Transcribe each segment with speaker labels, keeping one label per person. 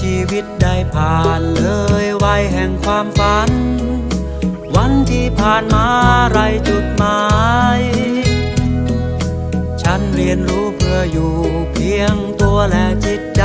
Speaker 1: ชีวิตได้ผ่านเลยวัยแห่งความฝัน วันที่ผ่านมาไรจุดหมาย ฉันเรียนรู้เพื่ออยู่เพียงตัวและจิตใจ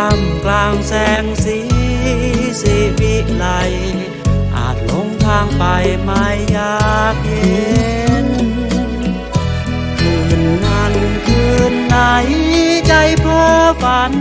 Speaker 1: ามกลางแสงสีสีวิไล อาจหลงทางไปไม่อยากเห็น คืนนั้นคืนไหนใจเพ้อฝัน